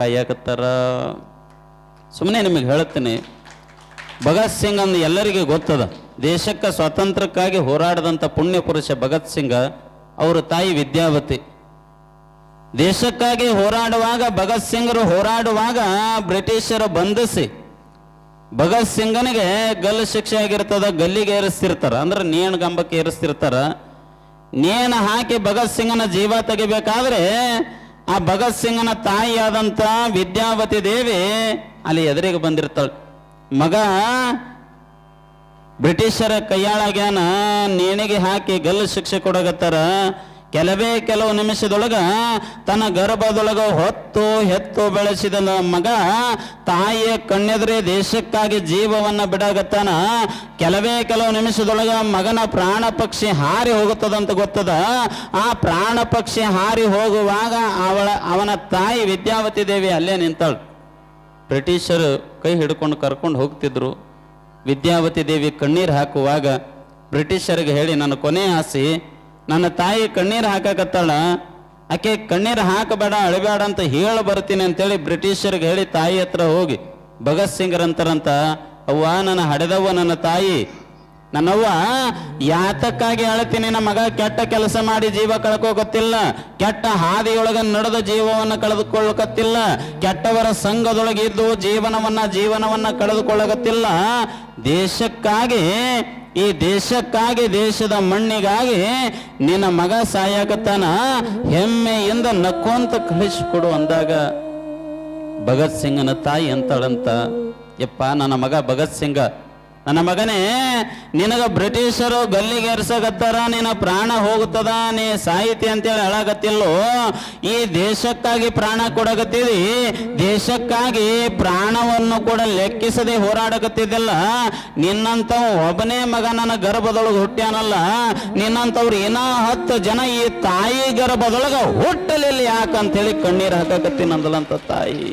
ಕಾಯಕತ್ತಾರ ಸುಮ್ಮನೆ ನಿಮಗೆ ಹೇಳ್ತೀನಿ. ಭಗತ್ ಸಿಂಗ್ ಅಂದ್ ಎಲ್ಲರಿಗೂ ಗೊತ್ತದ. ದೇಶಕ್ಕೆ ಸ್ವಾತಂತ್ರ್ಯಕ್ಕಾಗಿ ಹೋರಾಡದಂಥ ಪುಣ್ಯ ಪುರುಷ ಭಗತ್ ಸಿಂಗ್, ಅವರ ತಾಯಿ ವಿದ್ಯಾವತಿ. ದೇಶಕ್ಕಾಗಿ ಹೋರಾಡುವಾಗ ಭಗತ್ ಸಿಂಗರು ಹೋರಾಡುವಾಗ ಬ್ರಿಟಿಷರು ಬಂಧಿಸಿ, ಭಗತ್ ಸಿಂಗನಿಗೆ ಗಲ್ಲು ಶಿಕ್ಷೆ ಆಗಿರ್ತದ, ಗಲ್ಲಿಗೆ ಏರಿಸ್ತಿರ್ತಾರ. ಅಂದ್ರೆ ನೇಣು ಗಂಬಕ್ಕೆ ಏರಿಸ್ತಿರ್ತಾರ. ನೇಣ ಹಾಕಿ ಭಗತ್ ಸಿಂಗನ ಜೀವ ತೆಗಿಬೇಕಾದ್ರೆ ಆ ಭಗತ್ ಸಿಂಗನ ತಾಯಿಯಾದಂಥ ವಿದ್ಯಾವತಿ ದೇವಿ ಅಲ್ಲಿ ಎದುರಿಗೆ ಬಂದಿರ್ತಾಳೆ. ಮಗ, ಬ್ರಿಟಿಷರ ಕೈಯಾಳಾಗ್ಯಾನ ನೇಣಿಗೆ ಹಾಕಿ ಗಲ್ಲು ಶಿಕ್ಷೆ ಕೊಡಗತ್ತಾರ ಕೆಲವೇ ಕೆಲವು ನಿಮಿಷದೊಳಗ ತನ್ನ ಗರ್ಭದೊಳಗ ಹೊತ್ತು ಹೆತ್ತು ಬೆಳೆಸಿದ ಮಗ ತಾಯಿಯ ಕಣ್ಣೆದ್ರೆ ದೇಶಕ್ಕಾಗಿ ಜೀವವನ್ನ ಬಿಡಾಗತ್ತಾನ ಕೆಲವೇ ಕೆಲವು ನಿಮಿಷದೊಳಗ ಮಗನ ಪ್ರಾಣ ಪಕ್ಷಿ ಹಾರಿ ಹೋಗುತ್ತದಂತ ಗೊತ್ತದ. ಆ ಪ್ರಾಣ ಪಕ್ಷಿ ಹಾರಿ ಹೋಗುವಾಗ ಅವಳ, ಅವನ ತಾಯಿ ವಿದ್ಯಾವತಿ ದೇವಿ ಅಲ್ಲೇ ನಿಂತಾಳು. ಬ್ರಿಟಿಷರು ಕೈ ಹಿಡ್ಕೊಂಡು ಕರ್ಕೊಂಡು ಹೋಗ್ತಿದ್ರು. ವಿದ್ಯಾವತಿ ದೇವಿ ಕಣ್ಣೀರು ಹಾಕುವಾಗ ಬ್ರಿಟಿಷರಿಗೆ ಹೇಳಿ, ನನ್ನ ಕೊನೆ ಆಸೆ ನನ್ನ ತಾಯಿ ಕಣ್ಣೀರು ಹಾಕಕತ್ತಾಳ. ಆಕೆ ಕಣ್ಣೀರು ಹಾಕಬೇಡ, ಅಳಬೇಡ ಅಂತ ಹೇಳ ಬರ್ತೀನಿ ಅಂತೇಳಿ ಬ್ರಿಟಿಷರಿಗೆ ಹೇಳಿ ತಾಯಿ ಹತ್ರ ಹೋಗಿ, ಭಗತ್ ಸಿಂಗ್ರಂತಾರಂತ, ಅವ್ವ ನನ್ನ ಹಡೆದವ್ವ ನನ್ನ ತಾಯಿ ನನ್ನವ್ವ, ಯಾತಕ್ಕಾಗಿ ಅಳ್ತೀನಿ? ನಮ್ಮ ಮಗ ಕೆಟ್ಟ ಕೆಲಸ ಮಾಡಿ ಜೀವ ಕಳ್ಕೋಕತ್ತಿಲ್ಲ. ಕೆಟ್ಟ ಹಾದಿಯೊಳಗ ನಡೆದ ಜೀವವನ್ನು ಕಳೆದುಕೊಳ್ಳಕತ್ತಿಲ್ಲ ಕೆಟ್ಟವರ ಸಂಘದೊಳಗೆ ಇದ್ದು ಜೀವನವನ್ನ ಜೀವನವನ್ನ ಕಳೆದುಕೊಳ್ಳಕತ್ತಿಲ್ಲ ದೇಶಕ್ಕಾಗಿ, ಈ ದೇಶಕ್ಕಾಗಿ, ದೇಶದ ಮಣ್ಣಿಗಾಗಿ ನಿನ್ನ ಮಗ ಸಾಯಕತ್ತಾನ ಹೆಮ್ಮೆಯಿಂದ ನಕ್ಕೊಂತ ಕಳಿಸಿಕೊಡು ಅಂದಾಗ, ಭಗತ್ ಸಿಂಗನ ತಾಯಿ ಅಂತಳಂತ, ಯಪ್ಪ, ನನ್ನ ಮಗ ಭಗತ್ ಸಿಂಗ ನನ್ನ ಮಗನೇ, ನಿನಗ ಬ್ರಿಟಿಷರು ಗಲ್ಲಿಗೇರ್ಸಕತ್ತಾರ ನಿನ್ನ ಪ್ರಾಣ ಹೋಗುತ್ತದ, ನೀ ಸಾಹಿತಿ ಅಂತೇಳಿ ಹೇಳಾಗತ್ತಿಲ್ಲೋ ಈ ದೇಶಕ್ಕಾಗಿ ಪ್ರಾಣ ಕೊಡಗತ್ತಿದಿ ದೇಶಕ್ಕಾಗಿ ಪ್ರಾಣವನ್ನು ಕೂಡ ಲೆಕ್ಕಿಸದೆ ಹೋರಾಡಕತ್ತಿದ್ದಲ್ಲ? ನಿನ್ನಂತ ಒಬ್ಬನೇ ಮಗ ನನ್ನ ಗರ್ಭದೊಳಗೆ ಹುಟ್ಟ್ಯಾನಲ್ಲ? ನಿನ್ನಂತವ್ರು ಏನೋ ಹತ್ತು ಜನ ಈ ತಾಯಿ ಗರ್ಭದೊಳಗೆ ಹುಟ್ಟಲಿಲ್ಲ ಯಾಕಂತೇಳಿ ಕಣ್ಣೀರು ಹಾಕಕತ್ತಿನಂದಲಂತ ತಾಯಿ.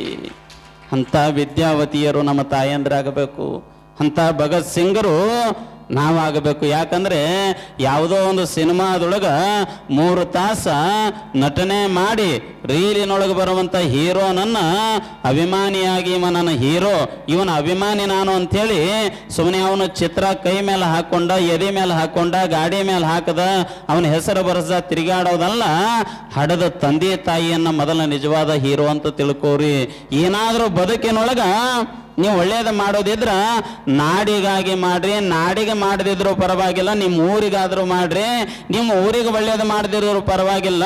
ಅಂತ ವಿದ್ಯಾವತಿಯರು ನಮ್ಮ ತಾಯಂದ್ರಾಗಬೇಕು. ಅಂತ ಭಗತ್ ಸಿಂಗರು ನಾವಾಗಬೇಕು. ಯಾಕಂದ್ರೆ ಯಾವುದೋ ಒಂದು ಸಿನಿಮಾದೊಳಗೆ ಮೂರು ತಾಸ ನಟನೆ ಮಾಡಿ ರೀಲಿನೊಳಗೆ ಬರುವಂತ ಹೀರೋನನ್ನ ಅಭಿಮಾನಿಯಾಗಿ ಇವ ನನ್ನ ಹೀರೋ, ಇವನ ಅಭಿಮಾನಿ ನಾನು ಅಂಥೇಳಿ ಸುಮ್ಮನೆ ಅವನು ಚಿತ್ರ ಕೈ ಮೇಲೆ ಹಾಕೊಂಡ, ಎದೆ ಮೇಲೆ ಹಾಕೊಂಡ, ಗಾಡಿ ಮೇಲೆ ಹಾಕದ, ಅವನ ಹೆಸರು ಬರೆಸ ತಿರುಗಾಡೋದಲ್ಲ, ಹಡದ ತಂದೆ ತಾಯಿಯನ್ನ ಮೊದಲ ನಿಜವಾದ ಹೀರೋ ಅಂತ ತಿಳ್ಕೋರಿ. ಏನಾದರೂ ಬದುಕಿನೊಳಗ ನೀವು ಒಳ್ಳೇದು ಮಾಡೋದಿದ್ರ ನಾಡಿಗಾಗಿ ಮಾಡ್ರಿ, ನಾಡಿಗೆ ಮಾಡದಿದ್ರು ಪರವಾಗಿಲ್ಲ ನಿಮ್ಮ ಊರಿಗಾದರೂ ಮಾಡ್ರಿ. ನಿಮ್ಮ ಊರಿಗೆ ಒಳ್ಳೇದು ಮಾಡದಿರೋರು ಪರವಾಗಿಲ್ಲ.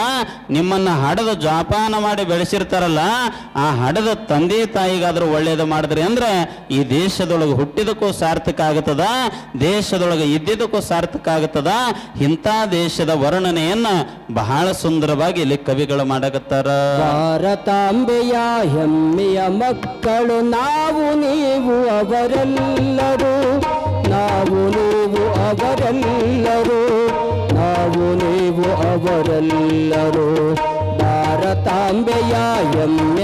ನಿಮ್ಮನ್ನ ಹಡದು ಜಾಪಾನ ಮಾಡಿ ಬೆಳೆಸಿರ್ತಾರಲ್ಲ, ಆ ಹಡದ ತಂದೆ ತಾಯಿಗಾದರೂ ಒಳ್ಳೇದು ಮಾಡಿದ್ರಿ ಅಂದ್ರೆ ಈ ದೇಶದೊಳಗೆ ಹುಟ್ಟಿದಕ್ಕೂ ಸಾರ್ಥಕ ಆಗುತ್ತದ, ದೇಶದೊಳಗೆ ಇದ್ದಿದ್ದಕ್ಕೂ ಸಾರ್ಥಕ ಆಗುತ್ತದ. ಇಂಥ ದೇಶದ ವರ್ಣನೆಯನ್ನ ಬಹಳ ಸುಂದರವಾಗಿ ಇಲ್ಲಿ ಕವಿಗಳು ಮಾಡಕತ್ತಾರ. ಭಾರತಾಂಬೆಯ ಹೆಮ್ಮೆಯ ಮಕ್ಕಳು, ನಾವು ನೀವು ಅವರೆಲ್ಲರೂ ಅವರೆಲ್ಲರೂ ನಾವು ನೀವು ಅವರೆಲ್ಲರೂ ಭಾರತಾಂಬೆಯ ಹೆಮ್ಮೆಯ